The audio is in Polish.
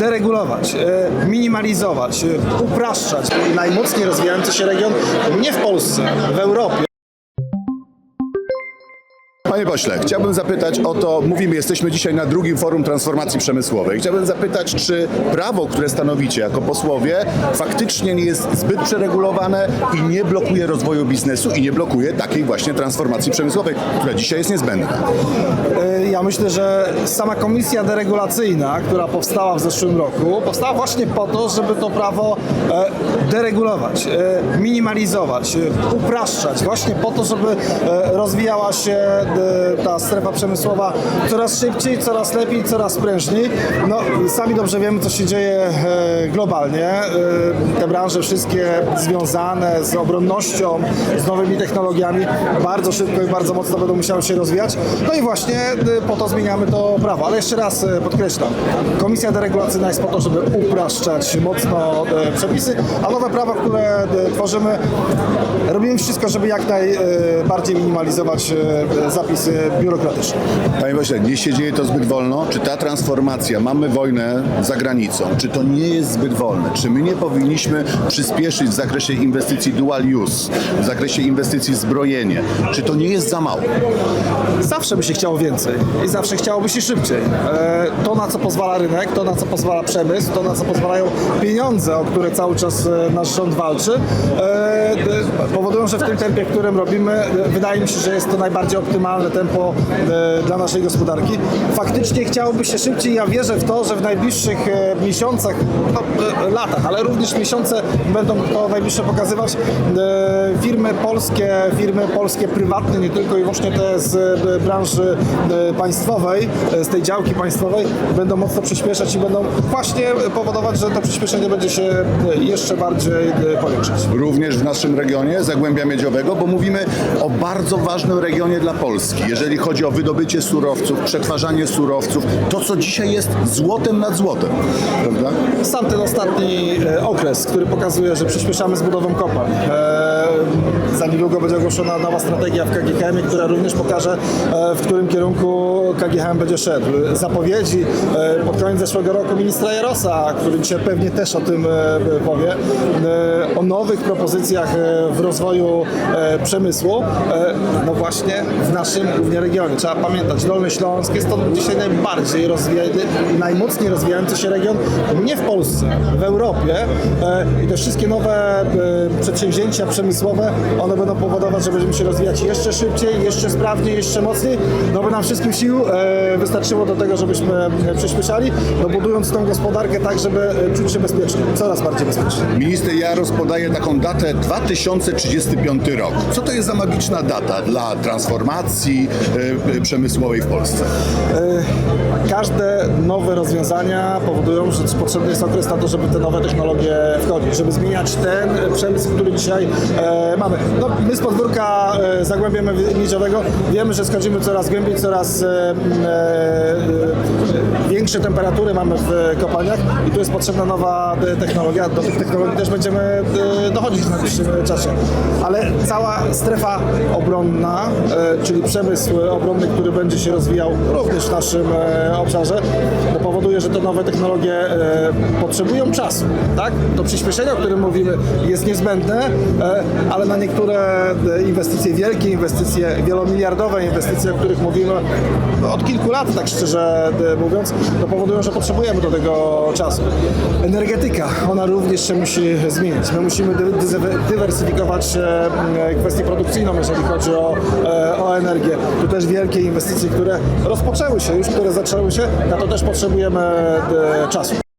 deregulować, e, minimalizować, e, upraszczać najmocniej rozwijający się region nie w Polsce, w Europie. Panie pośle, chciałbym zapytać o to, mówimy, jesteśmy dzisiaj na drugim forum transformacji przemysłowej. Chciałbym zapytać, czy prawo, które stanowicie jako posłowie, faktycznie nie jest zbyt przeregulowane i nie blokuje rozwoju biznesu i nie blokuje takiej właśnie transformacji przemysłowej, która dzisiaj jest niezbędna. E, Ja myślę, że sama komisja deregulacyjna, która powstała w zeszłym roku, powstała właśnie po to, żeby to prawo e, deregulować, e, minimalizować, upraszczać, właśnie po to, żeby rozwijała się ta strefa przemysłowa coraz szybciej, coraz lepiej, coraz prężniej. No, sami dobrze wiemy, co się dzieje e, globalnie. E, Te branże wszystkie związane z obronnością, z nowymi technologiami bardzo szybko i bardzo mocno będą musiały się rozwijać. No i właśnie e, po to zmieniamy to prawo. Ale jeszcze raz e, podkreślam, komisja deregulacyjna jest po to, żeby upraszczać mocno e, przepisy, a nowe prawa, które e, tworzymy, robimy wszystko, żeby jak najbardziej minimalizować e, zapisy biurokratyczne. Panie pośle, nie się dzieje to zbyt wolno? Czy ta transformacja, mamy wojnę za granicą, czy to nie jest zbyt wolne? Czy my nie powinniśmy przyspieszyć w zakresie inwestycji dual use, w zakresie inwestycji w zbrojenie? Czy to nie jest za mało? Zawsze by się chciało więcej i zawsze chciałoby się szybciej. E, To, na co pozwala rynek, to, na co pozwala przemysł, to, na co pozwalają pieniądze, o które cały czas e, nasz rząd walczy, e, powodują, że w tym tempie, w którym robimy, wydaje mi się, że jest to najbardziej optymalne tempo e, dla naszej gospodarki. Faktycznie chciałoby się szybciej. Ja wierzę w to, że w najbliższych e, miesiącach, no, e, latach, ale również miesiące będą to najbliższe pokazywać. Firmy polskie, firmy polskie prywatne, nie tylko i wyłącznie te z branży państwowej, z tej działki państwowej, będą mocno przyspieszać i będą właśnie powodować, że to przyspieszenie będzie się jeszcze bardziej powiększać. Również w naszym regionie Zagłębia Miedziowego, bo mówimy o bardzo ważnym regionie dla Polski. Jeżeli chodzi o wydobycie surowców, przetwarzanie surowców, to co dzisiaj jest złotem nad złotem, prawda? Sam ten ostatni e, okres, który pokazuje, że przyspieszamy z budową kopalń. E, Za niedługo będzie ogłoszona nowa strategia w KGHM, która również pokaże, e, w którym kierunku KGHM będzie szedł. Zapowiedzi pod koniec zeszłego roku ministra Jarosa, który dzisiaj pewnie też o tym powie, o nowych propozycjach w rozwoju przemysłu, no właśnie w naszym głównie regionie. Trzeba pamiętać, Dolny Śląsk jest to dzisiaj najbardziej rozwijany, najmocniej rozwijający się region nie w Polsce, w Europie e, i te wszystkie nowe e, przedsięwzięcia przemysłowe, one będą powodować, że będziemy się rozwijać jeszcze szybciej, jeszcze sprawniej, jeszcze mocniej, no by nam wszystkim sił e, wystarczyło do tego, żebyśmy przyspieszali, no budując tą gospodarkę tak, żeby czuć się bezpiecznie, coraz bardziej bezpiecznie. Minister Jaros podaje taką datę 2035 rok. Co to jest za magiczna data dla transformacji e, e, przemysłowej w Polsce? Każde nowe rozwiązania powodują, że potrzebny jest okres na to, żeby te nowe technologie wchodzić, żeby zmieniać ten przemysł, który dzisiaj e, mamy. No, my z podwórka e, Zagłębia Miedziowego wiemy, że schodzimy coraz głębiej, coraz e, e, większe temperatury mamy w kopalniach i tu jest potrzebna nowa e, technologia. Do tych technologii też będziemy e, dochodzić w najbliższym czasie. Ale cała strefa obronna, e, czyli przemysł obronny, który będzie się rozwijał również w naszym e, obszarze, no powoduje, że te nowe technologie e, potrzebują czasu. Tak? To przyspieszenie, o którym mówimy, jest niezbędne, e, ale na niektóre inwestycje, wielkie inwestycje, wielomiliardowe inwestycje, o których mówimy no, od kilku lat, tak szczerze mówiąc, no powodują, że potrzebujemy do tego czasu. Energetyka, ona również się musi zmienić. My musimy dywersyfikować kwestię produkcyjną, jeżeli chodzi o, o energię. Tu też wielkie inwestycje, które rozpoczęły się już, które zaczęły się, na to też potrzebujemy e, czasu.